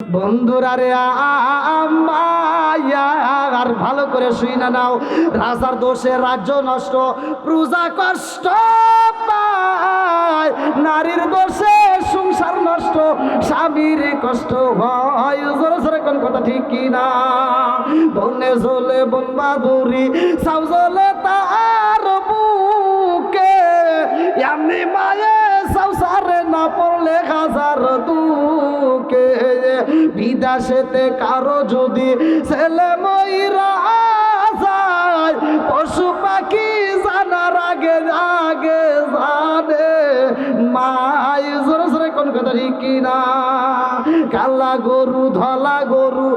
বন্ধুরা রে আর ভালো করে শুই না নাও। রাজার দোষে রাজ্য নষ্ট, প্রজা কষ্ট নারীর দোষে সংসার নষ্ট, স্বামীর কষ্ট হয়। জোরে কথা ঠিক কি না? বনে ঝোলে বন বাদুরি সাউ ঝোলে তার বুকে। এমনি মায়ে সংসারে না পড়লে হাজার দুকে বিদেশেতে কারও যদি ছেলে ময়রা যায় পশু পাখি জানার আগে আগে জানে। মাই, জোরে জোরে কোন কথা ঠিক কিনা? কালা গরু, ধলা গরু,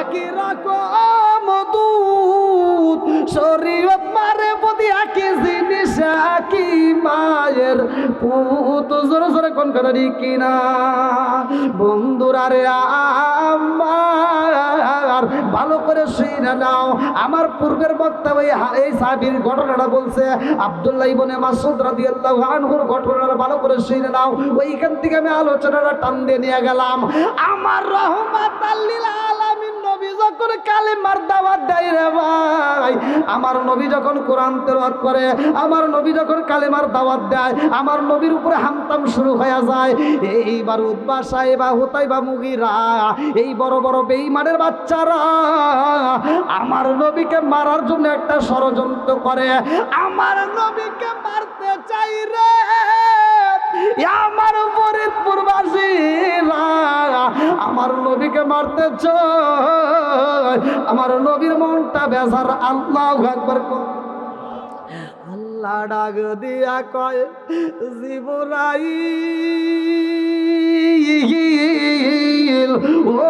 একই রকম দুধ। শরীয়ত মারে বদি একই একই মায়ের পুত। জোরে জোরে কোন কথা কিনা? বন্ধুরা রে আমার, ভালো করে শুই নাও। আমার পূর্বের বক্তা ওই এই সাবির ঘটনাটা বলছে, আব্দুল্লাহ ইবনে মাসুদ রাদিয়াল্লাহু আনহুর ঘটনাটা ভালো করে শুই নাও। ওইখান থেকে আমি আলোচনাটা টান দিয়ে নিয়ে গেলাম। আমার রহমাত যখন কালেমার দাওয়াত দেয় ভাই। আমার নবী যখন কোরআন করে, আমার নবী যখন কালেমার দাওয়াত দেয়, আমার নবীর উপরে হামতাম শুরু হয়ে যায়। এইবার উদ্বা মুগিরা, এই বড় বড় বেইমানের বাচ্চারা, আমার নবীকে মারার জন্য একটা ষড়যন্ত্র করে। আমার নবীকে মারতে চাই রে। আমার ফরিদপুরবাসীরা আমার নবীকে মারতে আমার নবীর মনটা বেজার, আল্লাহ একবার আল্লাহ ডাক দিয়া কয় জীবরাই ও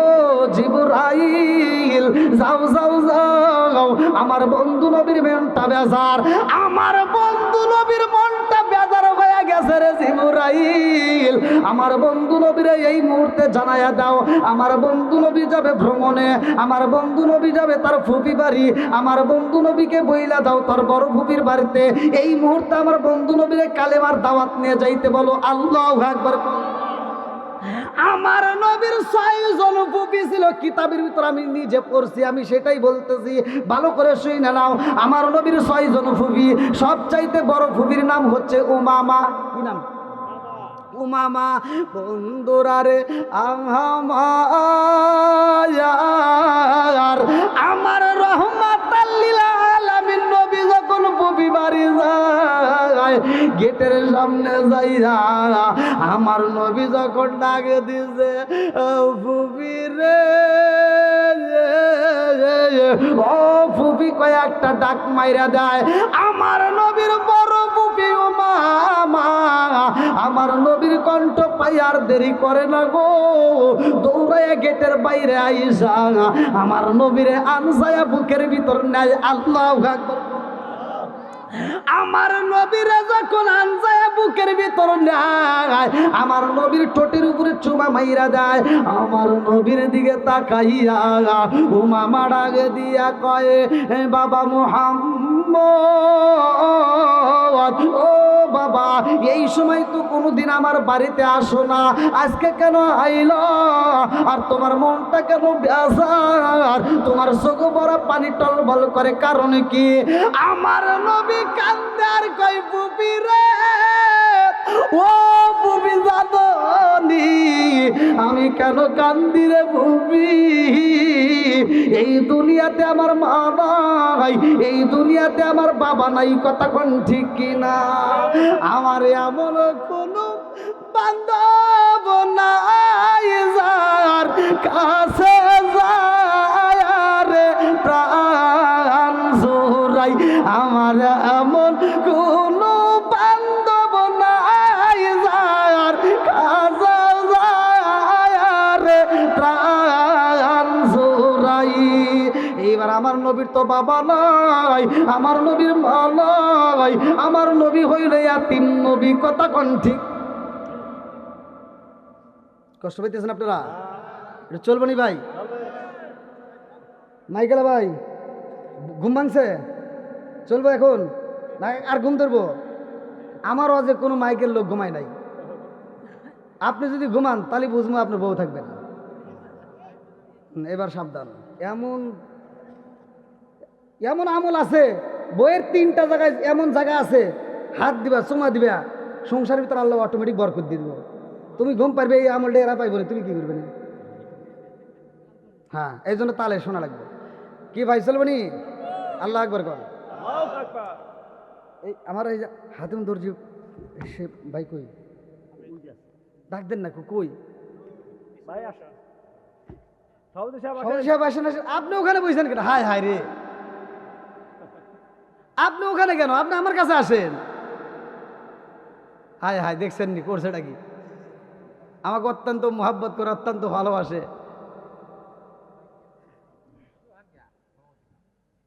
জিবরাইল, যাও যাও যাও, আমার বন্ধু নবীর মনটা বেজার, আমার বন্ধু নবীর বেজার গেছে রে জিবরাইল আমার বন্ধু নবীরে এই মুহূর্তে জানায়া দাও, আমার বন্ধু নবী যাবে ভ্রমণে, আমার বন্ধু নবী যাবে তার ফুপি বাড়ি, আমার বন্ধু নবীকে বইলা দাও তার বড় ফুপির বাড়িতে। এই মুহূর্তে আমার বন্ধু নবীরে কালেমার দাওয়াত নিয়ে যাইতে বলো, আল্লাহ একবার আমার নবীর ছয়জন ফুপি ছিল, কিতাবের ভিতর আমি নিজে পড়ছি, আমি সেটাই বলতেছি, ভালো করে শুই না নাও। আমার নবীর ছয়জন ফুপি, সবচাইতে বড় ফুপির নাম হচ্ছে উমামা। নাম? উমামা, বন্ধুরারে আমার আমার নবী যখন বাড়ি যায়, গেটের সামনে যাইয়া আমার নবী যখন ডাকে দিছে বুবি রে, ও ফুবি কয়েকটা ডাক মাইরা দেয়। আমার নবীর বড় আমার নবীর কণ্ঠ পাই আর দেরি করে না গো। দৌড়াইয়া গেটের বাইরে আইসা। আমার নবীরে আনসায়া বুকের ভিতর নেয়। আল্লাহ আমার নবীরা যখন আনসায়া বুকের ভিতর নেয়, আমার নবীর ঠোঁটের উপরে চুমা মাইরা দেয়। আমার নবীর দিকে তাকাইয়া উমা মারাগে দিয়া কয়ে, "এ বাবা মোহাম্মদ ও বাবা, এই সময় তো কোনোদিন আমার বাড়িতে আসো না। আজকে কেন আইল? আর তোমার মনটা কেন বেজার তোমার চোখ বড় পানি টলবল করে, কারণ কি? আমার নবী কান্দার কই বুবি রে, ও বুবি জানি আমি কেন কান্দি রে বুবি? এই দুনিয়াতে আমার মা নাই, এই দুনিয়াতে আমার বাবা নাই, কথা কোন ঠিক কিনা? আমার এমন কোনো বান্ধব নাই যার কাছে যায় প্রাণ জোরাই আমার তো বাবা নাই, আমার নবীর মা নাই, আমার নবী হইলে তিন নবী কথা কন ঠিক? কষ্ট পাইতেছেন আপনারা? এটা চলবে নি ভাই? মাইকেলা ভাই? ঘুম ভাঙছে? চলবো এখন? না আর ঘুম ধরবো? আমার অজে কোনো মাইকের লোক ঘুমায় নাই। আপনি যদি ঘুমান, তাহলে বুঝব আপনার বউ থাকবে না। এবার সাবধান। এমন এমন আমল আছে বইয়ের তিনটা জায়গায় এমন জায়গা আছে হাত দিবা চুমা দিবা সংসারের ভিতরে আল্লাহ অটোমেটিক বরকত দিয়ে দিব। তুমি ঘুম পারবে এই আমলটা এরা পাইব না তুমি কি করবে না? হ্যাঁ এই জন্য তালে শোনা লাগবে। কি ভাই চলবে নি? আল্লাহ একবার কর। এই আমার এই হাতিম দর্জি সে ভাই কই? ডাক দেন না কই? ভাই আসেন। সভাপতি সাহেব আসেন। আপনি ওখানে বসেন কেন? হায় হায় রে। আপনি ওখানে কেন? আপনি আমার কাছে আসেন। হায় হায়, দেখছেন নি, করছেটা কি? আমাকে অত্যন্ত মোহাব্বত করে, অত্যন্ত ভালোবাসে।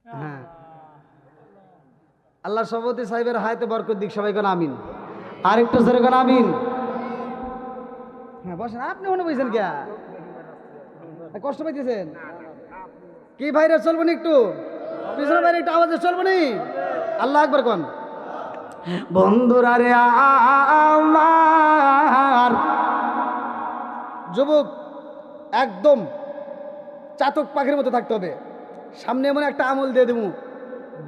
হ্যাঁ। আল্লাহ সভাপতি সাহেবের হায়াতে বরকত দিক, সবাই কোন আমিন। আর একটু জোরে কোন আমিন। হ্যাঁ বসেন, আপনি মনে বসেন কে? কষ্ট পাইতেছেন? কি ভাইরা চলবো না একটু? পিছনে বাইরে একটু আওয়াজে চলবো নি? আল্লাহ একবার কোন। বন্ধুরা রে আমার। যুবক একদম চাতক পাখির মতো থাকতে হবে। সামনে এমন একটা আমল দিয়ে দেবো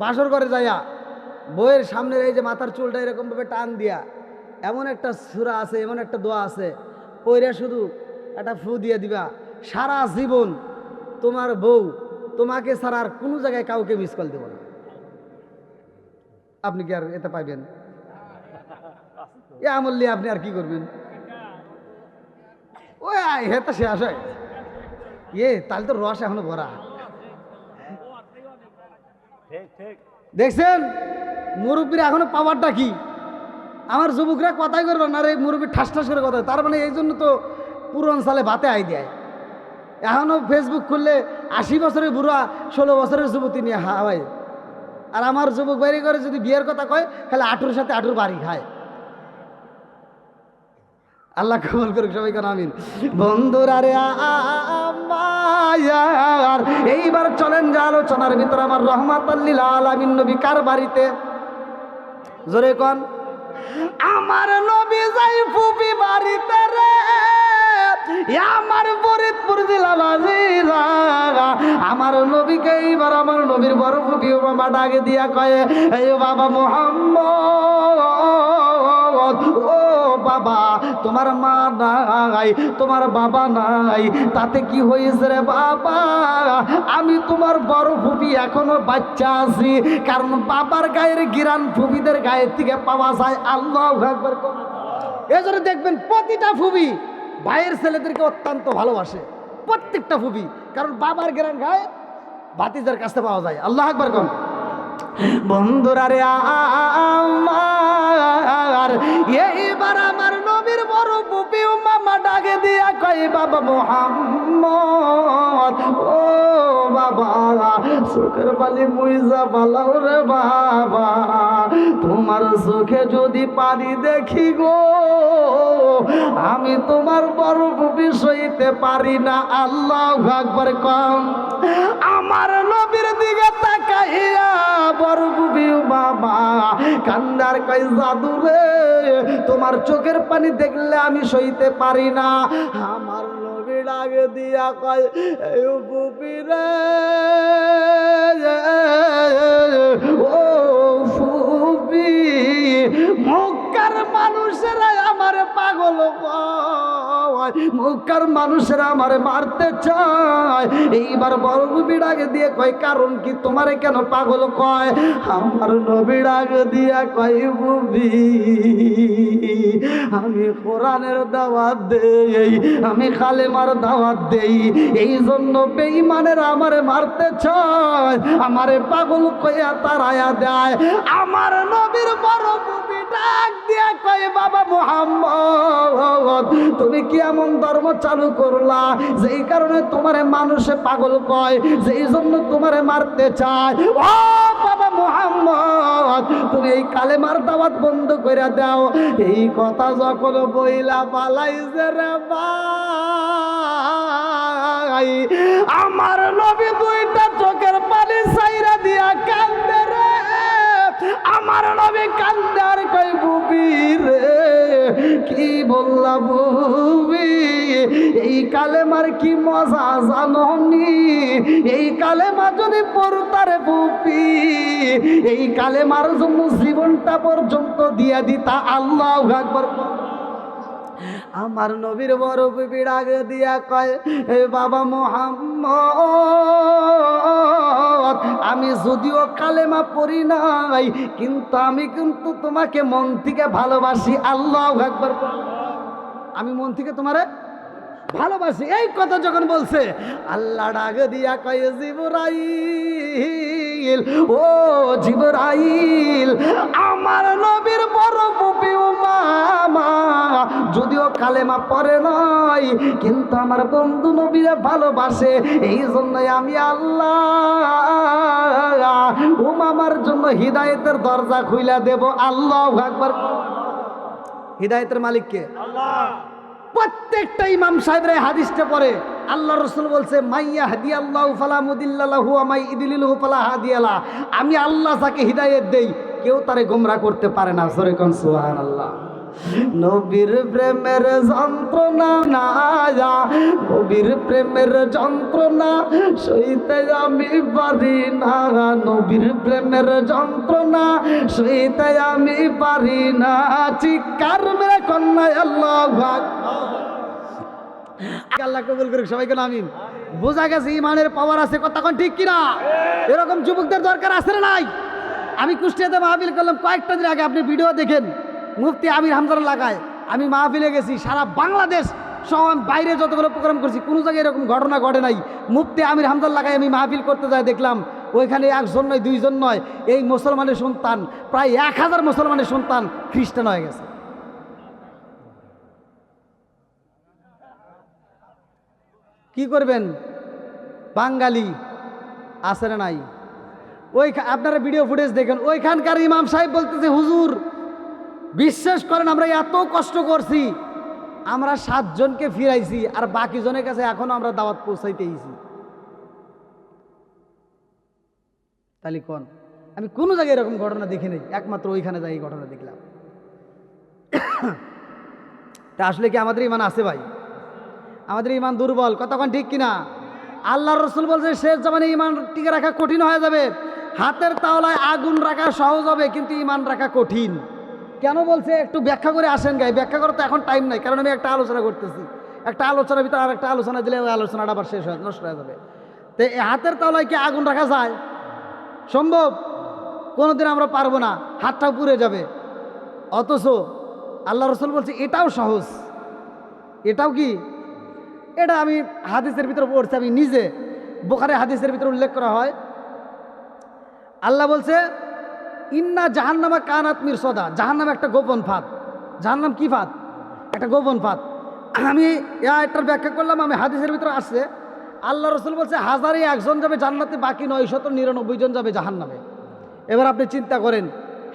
বাসর ঘরে যাইয়া বইয়ের সামনের এই যে মাথার চুলটা এরকমভাবে টান দিয়া এমন একটা সুরা আছে এমন একটা দোয়া আছে পইরা শুধু একটা ফু দিয়ে দিবা। সারা জীবন তোমার বউ তোমাকে ছাড়া আর কোনো জায়গায় কাউকে মিস কল দেব না। আপনি কি আর এতে পাইবেন? এ আমল আপনি আর কি করবেন? ওই হেতা শেষ হয় ইয়ে তাহলে তো রস এখনও ভরা। দেখছেন? মুরব্বীর এখনও পাওয়ারটা কি? আমার যুবকরা কথাই করবে না রে, মুরব্বী ঠাস ঠাস করে কথা তার মানে এই জন্য তো পুরন সালে ভাতে আই দেয়। এখনও ফেসবুক খুললে আশি বছরের বুড়া, ষোলো বছরের যুবতী নিয়ে হাওয়াই আর আমার যুবক বাইরে করে যদি বিয়ের কথা কয়, তাহলে আঠুর সাথে আঠুর বাড়ি খায়। আল্লাহ কবল করুক সবাই কেন আমিন? বন্ধুরা রে আমার এইবার চলেন যে আলোচনার ভিতরে আমার রহমাত আলামিন নবী কার বাড়িতে? জোরে কন। আমার নবী যাই ফুপি বাড়িতে রে। আমার ফরিদপুর জেলা বাজিরা আমার নবীকে এইবার আমার নবীর বড় ফুবি বাবা ডাকে দিয়া কয়ে এই বাবা মোহাম্মদ, ও বাবা, তোমার মা নাই, তোমার বাবা নাই, তাতে কি হয়েছে রে বাবা? আমি তোমার বড় ফুপি, এখনও বাচ্চা আছি, কারণ বাবার গায়ের গিরান ফুপিদের গায়ের থেকে পাওয়া যায় আল্লাহ একবার এজন্য দেখবেন, প্রতিটা ফুবি ভাইয়ের ছেলেদেরকে অত্যন্ত ভালোবাসে প্রত্যেকটা ফুবি, কারণ বাবার গ্রাম গায়ে ভাতিজার কাছে পাওয়া যায়। আল্লাহ একবার কম বন্ধুরা রে আমার, এইবার আমার নবীর বড় পুপি মামা ডাকে দিয়া কই বাবা মোহাম্মদ, ও বাবা পালি মুইজা পালাও রে বাবা। তোমার চোখে যদি পানি দেখি গো, আমি তোমার বুপি সইতে পারি না, আল্লাহ একবার কম। আমার নবীর দিকে তাকাইয়া বড় বুবি কান্দার কই জাদু রে তোমার চোখের পানি দেখলে আমি সইতে পারি না। আমার ডাকে দিয়া কয় এই কয় মক্কার মানুষেরা আমারে মারতে চায়। এইবার বড় নবীরাগে দিয়ে কয়, কারণ কি তোমারে কেন পাগল কয়? আমার নবীরাগে দিয়া কয়, বুবি, আমি কোরআনের দাওয়াত দেই, আমি খালেমার দাওয়াত দেই। এই জন্য বেঈমানের আমারে মারতে চায়। আমারে পাগল কইয়া তারায়া দেয়। আমার নবীর বড় ডাক দিয়া কয়, বাবা মোহাম্মদ, তুমি কি এমন ধর্ম চালু করলা? যেই কারণে তোমারে মানুষে পাগল কয়, যেই জন্য তোমারে মারতে চায়। ও বাবা মোহাম্মদ, তুমি এই কালেমার দাওয়াত বন্ধ করে দাও। এই কথা যখন বইলা পালাইছে রে ভাই, আমার নবী দুইটা চোখের পানি সাইরা দিয়া কান্দে রে। আমার নবী কান্দে আর কই বুবি রে কি বললা বুবি এই কালেমার কি মজা জাননি? এই কালেমা যদি পড়তারে বুপি এই কালেমার জন্য জীবনটা পর্যন্ত দিয়া দিতা আল্লাহ একবার আমার নবীর বড় বিবি ডাক দিয়া কয় বাবা মোহাম্মদ, আমি যদিও কালেমা পড়ি নাই, কিন্তু আমি কিন্তু তোমাকে মন থেকে ভালোবাসি, আল্লাহ একবার আমি মন থেকে তোমারে ভালোবাসি। এই কথা যখন বলছে, আল্লাহ ডাক দিয়া কয়, জিবরাইল, ও জিবরাইল, আমার নবীর বড় বুপি মামা, যদিও কালেমা পরে নাই কিন্তু আমার বন্ধু নবীরা ভালোবাসে এই জন্যই আমি আল্লাহ ও মামার জন্য হৃদায়তের দরজা খুইলা দেব। আল্লাহ একবার হৃদায়তের মালিককে। প্রত্যেকটা ইমাম সাহেবরা রায় হাদিসটা পরে আল্লাহ রসুল বলছে মাইয়া হাদি আল্লাহ ফালা মুদিল্লাহু আমাই ইদিলিল্লাহু ফালা হাদিয়ালা আমি আল্লাহ যাকে হিদায়েত দেই কেউ তারে গোমরা করতে পারে না। সরে কোন সুবহানাল্লাহ। নবীর প্রেমের যন্ত্রণা না নবীর প্রেমের যন্ত্রণা সইতে আমি পারি না। নবীর প্রেমের যন্ত্রণা সইতে আমি পারি না। চিৎকার মেরে কন্যায় আল্লাহ ভাগ আল্লাহ কবুল করুক সবাইকে আমিন? বোঝা গেছে ইমানের পাওয়ার আছে কতক্ষণ ঠিক কিনা? এরকম যুবকদের দরকার আছে না নাই? আমি কুষ্টিয়াতে মাহফিল করলাম, কয়েকটা দিন আগে আপনি ভিডিও দেখেন। মুফতি আমির হামদার লাগায়। আমি মাহফিলে গেছি, সারা বাংলাদেশ সহ বাইরে যতগুলো প্রোগ্রাম করছি, কোনো জায়গায় এরকম ঘটনা ঘটে নাই। মুফতি আমির হামদার লাগায় আমি মাহফিল করতে যাই দেখলাম, ওইখানে একজন নয়, দুইজন নয়, এই মুসলমানের সন্তান, প্রায় এক হাজার মুসলমানের সন্তান খ্রিস্টান হয়ে গেছে। কি করবেন? বাঙালি না নাই? ওই আপনারা ভিডিও ফুটেজ দেখেন, ওইখানকার ইমাম সাহেব বলতেছে, হুজুর বিশ্বাস করেন, আমরা এত কষ্ট করছি, আমরা সাতজনকে ফিরাইছি আর বাকি জনের কাছে এখনও আমরা দাওয়াত পৌঁছাইতেইছি তাহলে কোন? আমি কোনো জায়গায় এরকম ঘটনা দেখি নাই, একমাত্র ওইখানে যাই ঘটনা দেখলাম। তা আসলে কি আমাদের ইমান আছে ভাই? আমাদের ইমান দুর্বল কতক্ষণ ঠিক কিনা? আল্লাহ রসুল বলছে, শেষ জামানে ইমান টিকে রাখা কঠিন হয়ে যাবে, হাতের তাওলায় আগুন রাখা সহজ হবে, কিন্তু ইমান রাখা কঠিন। কেন বলছে? একটু ব্যাখ্যা করে আসেন গাই ব্যাখ্যা করতে এখন টাইম নাই, কারণ আমি একটা আলোচনা করতেছি। একটা আলোচনার ভিতরে আর একটা আলোচনা দিলে ওই আলোচনাটা আবার শেষ হয়ে, নষ্ট হয়ে যাবে। তো হাতের তলায় কি আগুন রাখা যায়? সম্ভব? কোনোদিন আমরা পারব না, হাতটাও পুড়ে যাবে। অথচ আল্লাহ রসুল বলছে, এটাও সহজ। এটাও কি? এটা আমি হাদিসের ভিতরে পড়ছি, আমি নিজে। বোখারে হাদিসের ভিতরে উল্লেখ করা হয়। আল্লাহ বলছে ইন্না জাহান্নামা কানাত মির সদা জাহান্নাম একটা গোপন ফাঁদ। জাহান্নাম কি ফাঁদ? একটা গোপন ফাঁদ। আমি এটার ব্যাখ্যা করলাম, আমি হাদিসের ভিতরে আসছে আল্লাহ রসুল বলছে, হাজারে একজন যাবে জান্নাতে, বাকি নয় শত নিরানব্বই জন যাবে জাহান্নামে। এবার আপনি চিন্তা করেন,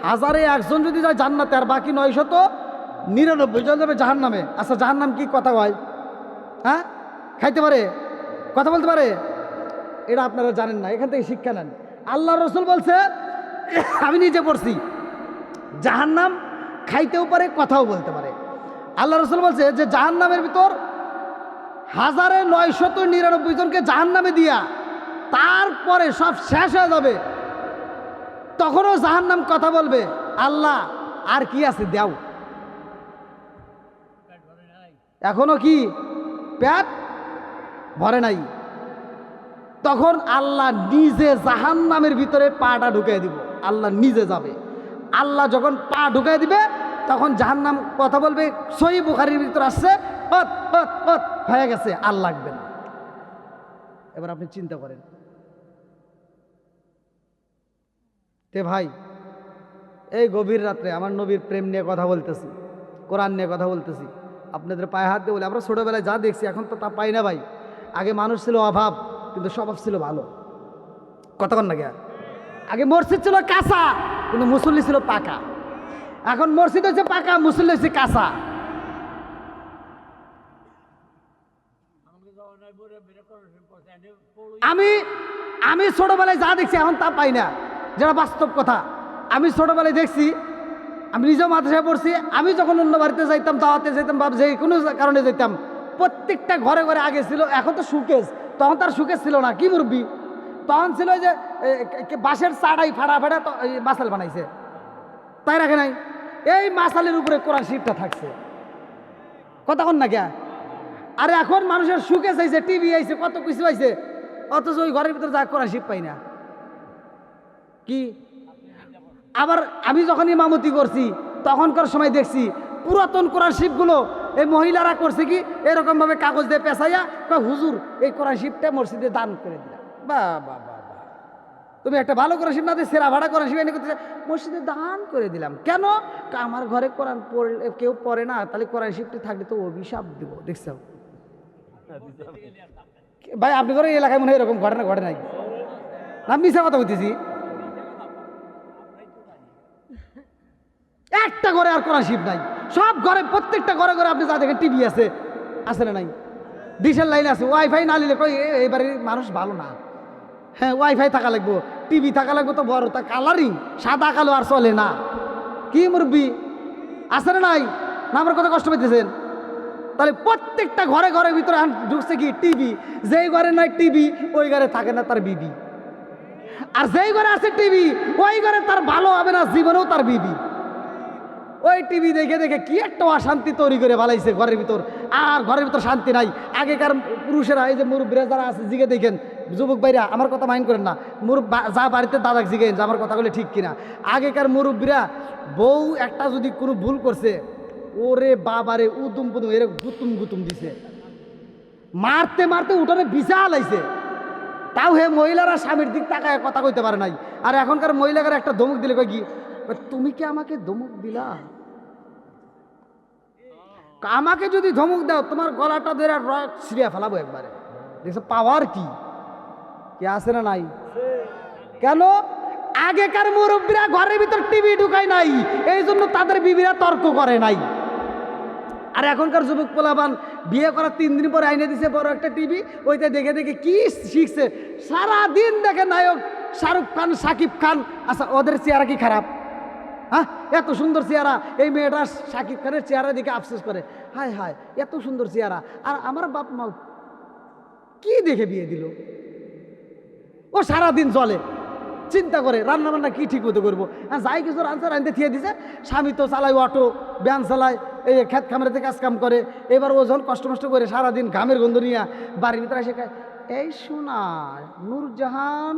হাজারে একজন যদি যায় জান্নাতে, আর বাকি নয় শত নিরানব্বই জন যাবে জাহান্নামে। আচ্ছা জাহান্নাম কি কথা হয় হ্যাঁ? খাইতে পারে? কথা বলতে পারে? এটা আপনারা জানেন না, এখান থেকে শিক্ষা নেন। আল্লাহ রসুল বলছে আমি নিজে পড়ছি। জাহান্নাম খাইতেও পারে, কথাও বলতে পারে। আল্লাহ রসুল বলছে যে জাহান্নামের ভিতর হাজারে নয়শত নিরানব্বই জনকে জাহান্নামে দিয়া তারপরে সব শেষ হয়ে যাবে। তখনও জাহান্নাম কথা বলবে, আল্লাহ, আর কি আছে দেও। এখনও কি পেট ভরে নাই? তখন আল্লাহ নিজে জাহান নামের ভিতরে পাটা ঢুকিয়ে দিব। আল্লাহ নিজে যাবে। আল্লাহ যখন পা ঢুকিয়ে দিবে, তখন জাহান নাম কথা বলবে সই বুখারির ভিতরে আসছে পথ পথ পথ হয়ে গেছে, আর লাগবে না। এবার আপনি চিন্তা করেন। তে ভাই, এই গভীর রাত্রে আমার নবীর প্রেম নিয়ে কথা বলতেছি, কোরআন নিয়ে কথা বলতেছি। আপনাদের পায়ে হাত দিয়ে বলে, আমরা ছোটোবেলায় যা দেখছি, এখন তো তা পাই না ভাই। আগে মানুষ ছিল অভাব। কিন্তু স্বভাব ছিল ভালো। কতক্ষণ লাগে আগে মসজিদ ছিল কাঁচা, কিন্তু মুসল্লি ছিল পাকা। এখন মসজিদ হচ্ছে পাকা, মুসল্লি হচ্ছে কাঁচা। আমি আমি ছোটবেলায় যা দেখছি এখন তা পাই না। যেটা বাস্তব কথা। আমি ছোটবেলায় দেখছি, আমি নিজেও মাদ্রাসায় পড়ছি, আমি যখন অন্য বাড়িতে যাইতাম, দাওয়াতে যাইতাম বা যে কোনো কারণে যাইতাম, প্রত্যেকটা ঘরে ঘরে আগে ছিল, এখন তো সুকেস তখন তার সুকেস ছিল না, কি মুরব্বি? তখন ছিল যে বাঁশের চাড়াই ফাড়া ফাড়া মাসাল বানাইছে। তাই রাখে নাই? এই মাসালের উপরে কোরআন শিবটা থাকছে। কথা কন না কে আরে এখন মানুষের সুখে চাইছে, টিভি আইছে, কত কিছু আইছে, অথচ ওই ঘরের ভিতরে যা কোরআন শিব পাই না। কি? আবার আমি যখন ইমামতি করছি, তখনকার সময় দেখছি, পুরাতন কোরআন শিবগুলো এই মহিলারা করছে কি? এরকম ভাবে কাগজ দিয়ে পেঁচাইয়া কয়, হুজুর, এই কোরআন শিবটা মসজিদে দান করে দিলাম। বা বা বা তুমি একটা ভালো কোরআন শিব না দিয়ে সেরা ভাড়া কোরআন শিব এনে করতে মসজিদে দান করে দিলাম। কেন? আমার ঘরে কোরআন পড়লে কেউ পড়ে না, তাহলে কোরআন শিবটি থাকলে তো অভিশাপ দিব, দেখছ? ভাই আপনি এই এলাকায় মনে হয় এরকম ঘটনা ঘটে নাই। না মিশা কথা বলতেছি। একটা ঘরে আর কোরআন শিব নাই। সব ঘরে, প্রত্যেকটা ঘরে ঘরে আপনি যা দেখেন টিভি আছে আছে না নাই? ডিশের লাইন আছে, ওয়াইফাই না নিলে কই এবারে মানুষ ভালো না। হ্যাঁ ওয়াইফাই থাকা লাগবো, টিভি থাকা লাগবো তো বড়, তা কালারিং, সাদা কালো আর চলে না। কি মুরব্বি? আছে না নাই? না, আমার কথা কষ্ট পাইতেছেন? তাহলে প্রত্যেকটা ঘরে ঘরের ভিতরে ঢুকছে কি? টিভি। যেই ঘরে নাই টিভি, ওই ঘরে থাকে না তার বিবি। আর যেই ঘরে আছে টিভি, ওই ঘরে তার ভালো হবে না, জীবনেও তার বিবি। ওই টিভি দেখে দেখে কি একটা অশান্তি তৈরি করে বালাইছে ঘরের ভিতর। আর ঘরের ভিতর শান্তি নাই। আগেকার পুরুষেরা, এই যে মুরব্বীরা যারা আছে, জিগে দেখেন, যুবক ভাইরা, আমার কথা মাইন্ড করেন না। মুরব যা বাড়িতে দাদাক জিগেন, যে আমার কথাগুলো ঠিক কিনা। আগেকার মুরব্বীরা বউ একটা যদি কোনো ভুল করছে, ওরে বাবারে, উদুম পুদুম, এরে গুতুম গুতুম দিছে। মারতে মারতে উঠোনে বিশাল আইছে। তাও হে মহিলারা স্বামীর দিক তাকায় কথা কইতে পারে নাই। আর এখনকার মহিলাদের একটা ধমক দিলে কয় কি, তুমি কি আমাকে ধমক দিলা? আমাকে যদি ধমক দাও, তোমার গলাটা ধরে রক ছিঁড়িয়া ফেলাবো একবারে। দেখছ পাওয়ার কি? কে আছে না নাই? কেন? আগেকার মুরব্বীরা ঘরের ভিতর টিভি ঢুকায় নাই এই জন্য তাদের বিবিরা তর্ক করে নাই। আর এখনকার যুবক পোলাবান বিয়ে করার তিন দিন পরে আইনে দিছে বড় একটা টিভি ওইটা দেখে দেখে কি শিখছে? সারা দিন দেখে নায়ক শাহরুখ খান, সাকিব খান। আচ্ছা ওদের চেহারা কি খারাপ? হ্যাঁ এত সুন্দর চেহারা। এই মেয়েটা সাকিব খানের চেহারা দিকে আফসোস করে। হায় হায়, এত সুন্দর চেহারা। আর আমার বাপ মা কি দেখে বিয়ে দিল? ও সারাদিন চলে চিন্তা করে, রান্না বান্না কি ঠিক মতো করব? আর যাই কিছু রান্না রাঁধতে থিয়ে দিছে, স্বামী তো চালায় অটো ব্যান চালায়, এই খেত খামারেতে কাজ কাম করে। এবার ও যখন কষ্ট মষ্ট করে সারাদিন ঘামের গন্ধ নিয়ে বাড়ির ভিতরে এসে এই শোনা নূরজাহান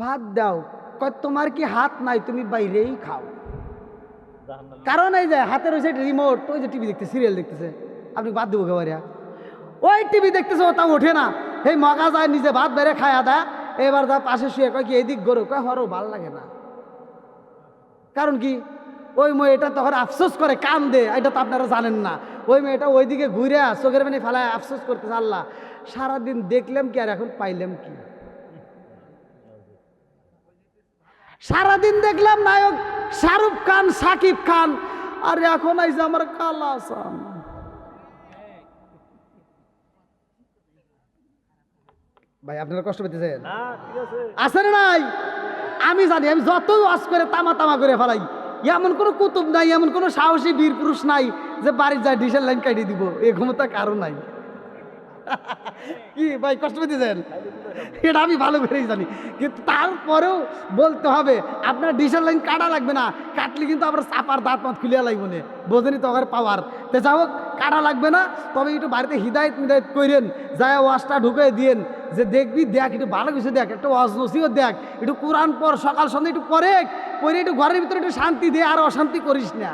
ভাত দাও। কয় তোমার কি হাত নাই? তুমি বাইরেই খাও। কারণ এই যে হাতের ওই যে রিমোট ওই যে টিভি দেখতে সিরিয়াল দেখতেছে। আপনি বাদ দেবো কেবারিয়া ওই টিভি দেখতেছে ও তা ওঠে না। এই মগা যায় নিজে ভাত বেড়ে খায় দেয়। এবার যা পাশে শুয়ে কয় কি এদিক গরু? কয় হরো ভালো লাগে না। কারণ কি? ওই মেয়ে এটা তখন আফসোস করে কান দে এটা তো আপনারা জানেন না। ওই মেয়েটা ওইদিকে ঘুরে চোখের মানে ফেলায় আফসোস করতেছে আল্লাহ। সারাদিন দেখলাম কি আর এখন পাইলাম কি? সারাদিন দেখলাম নায়ক শাহরুখ খান সাকিব খান আর এখন আইছে আমার কালা ভাই আপনারা কষ্ট পেতেছেন? না ঠিক আছে। আছে নাই? আমি জানি আমি যত ওয়াজ করে তামা তামা করে ফেলাই। এমন কোনো কুতুব নাই এমন কোনো সাহসী বীর পুরুষ নাই যে বাড়ির যায় ডিসেল লাইন কাটিয়ে দিব। এই ক্ষমতা কারও নাই। কি ভাই, কষ্ট পেতেছেন? এটা আমি ভালো করেই জানি। কিন্তু তারপরেও বলতে হবে, আপনার ডিসেল লাইন কাটা লাগবে না। কাটলে কিন্তু আবার চাপার দাঁত মাত খুলিয়া লাগবে না। বোঝেনি তো আমার পাওয়ার তো যা হোক, কাটা লাগবে না, তবে একটু বাড়িতে হিদায়ত মিদায়ত করেন যায় ওয়াশটা ঢুকে দিয়েন, যে দেখবি, দেখ, একটু ভালো কিছু দেখ, একটু ওয়াজ নসিও দেখ, একটু কোরআন পর সকাল সন্ধ্যা একটু পরে পরে একটু ঘরের ভিতরে একটু শান্তি দে, আর অশান্তি করিস না।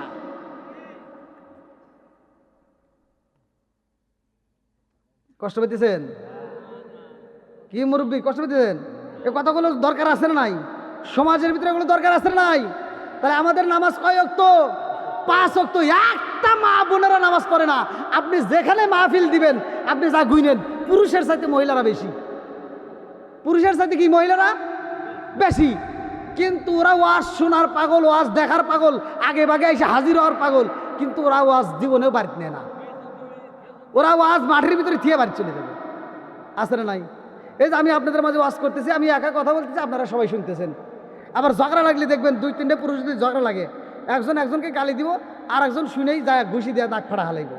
কষ্ট পেতেছেন কি মুরব্বী, কষ্ট পেতেছেন এ কথাগুলো দরকার আছে না নাই? সমাজের ভিতরে এগুলো দরকার আছে না নাই? তাহলে আমাদের নামাজ কয় অক্ত পাঁচ অক্ত একটা মা বোনেরা নামাজ পড়ে না। আপনি যেখানে মাহফিল দিবেন, আপনি যা গুইনেন, পুরুষের সাথে মহিলারা বেশি। পুরুষের সাথে কি মহিলারা? বেশি। কিন্তু ওরা ওয়াজ শোনার পাগল, ওয়াজ দেখার পাগল, আগে বাগে এসে হাজির হওয়ার পাগল, কিন্তু ওরা ওয়াজ জীবনেও বাড়িতে নেয় না। ওরা ওয়াজ মাঠের ভিতরে থিয়ে বাড়ি চলে যাবে। না নাই? এই যে আমি আপনাদের মাঝে ওয়াজ করতেছি, আমি একা কথা বলতেছি, আপনারা সবাই শুনতেছেন। আবার ঝগড়া লাগলে দেখবেন দুই তিনটে পুরুষ যদি ঝগড়া লাগে, একজন একজনকে গালি দিব আর একজন শুনেই যায় ঘুষি দিয়ে দাগ ফাড়া হালাইব।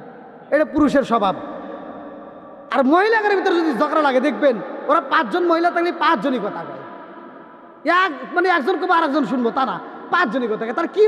এটা পুরুষের স্বভাব। আর মহিলাদের ভিতরে যদি ঝগড়া লাগে, দেখবেন ওরা পাঁচজন মহিলা থাকলে পাঁচজনই কথা কয়। এক মানে একজন কবে আর একজন শুনব, তা না। পাঁচজনই কথা তার কি